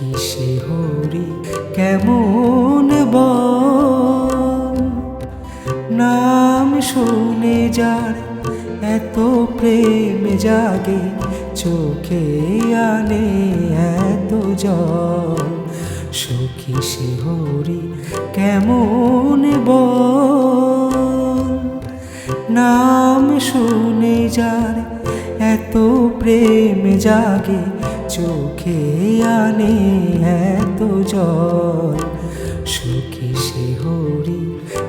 কিসে হরি কেমন বল। নাম শুনে যার এত প্রেম জাগে, চোখে আনে এত জল। সখী সে হরি কেমন বল। নাম শুনে যার এত প্রেম জাগে চোখে আনে এত জল। সুখী সে হরি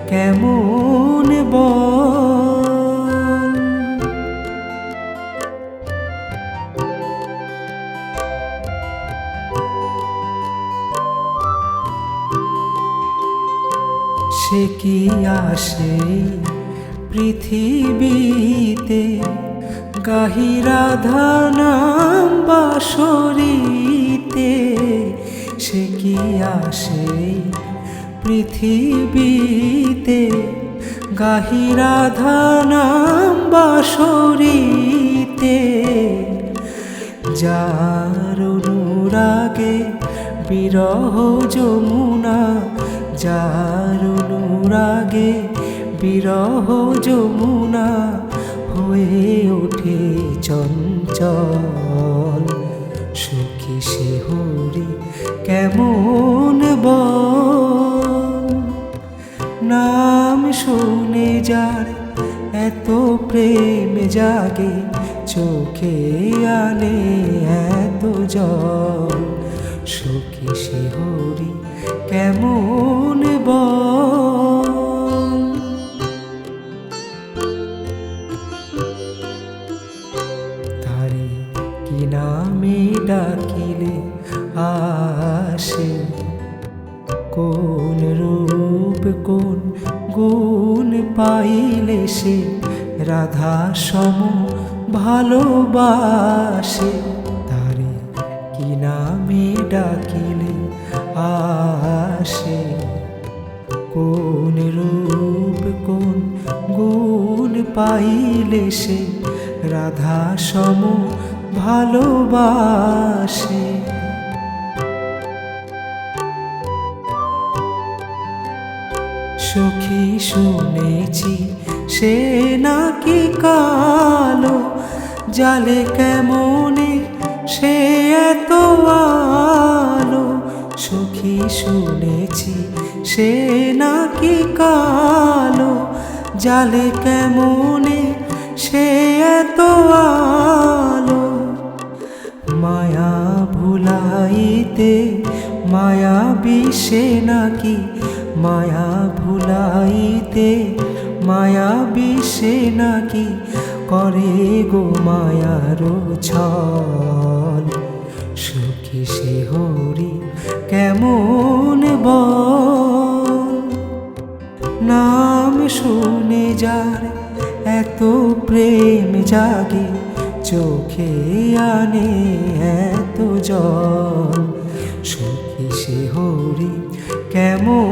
কেমন বল? সে কি আসে পৃথিবীতে? গাহিরা ধানাম বাসরিতে সে কি আসে পৃথিবীতে? গাহিরা ধানাম বাসরিতে যার অনুরাগে বিরহ যমুনা, যার অনুরাগে বিরহ যমুনা হয়ে ওঠে চঞ্চল। সুখী সে হরি কেমন বল? নাম শুনে যার এত প্রেম জাগে, চোখে আনে এত জল। ডাকিলে আসে। কোন রূপ, কোন গুণ পাইলে সে রাধা সম ভালোবাসে। তারে কি নামে ডাকিলে আসে? কোন রূপ, কোন গুণ পাইলে সে রাধা সম ভালোবাসে। সখী শুনেছি, সে নাকি কালো, জালে কেমনে সে এত আলো? সখী শুনেছি, সে নাকি কালো, জালে কেমনে সে এত আলো? ভুলাইতে মায়া বিষে নাকি? মায়া ভুলাইতে মায়া বিষে নাকি? করে গো মায়ার ছল। সুখী সে হরি কেমন বল? নাম শুনে যার এত প্রেম জাগে, চোখে আনে এত জল। সুখী সে হরি কেমন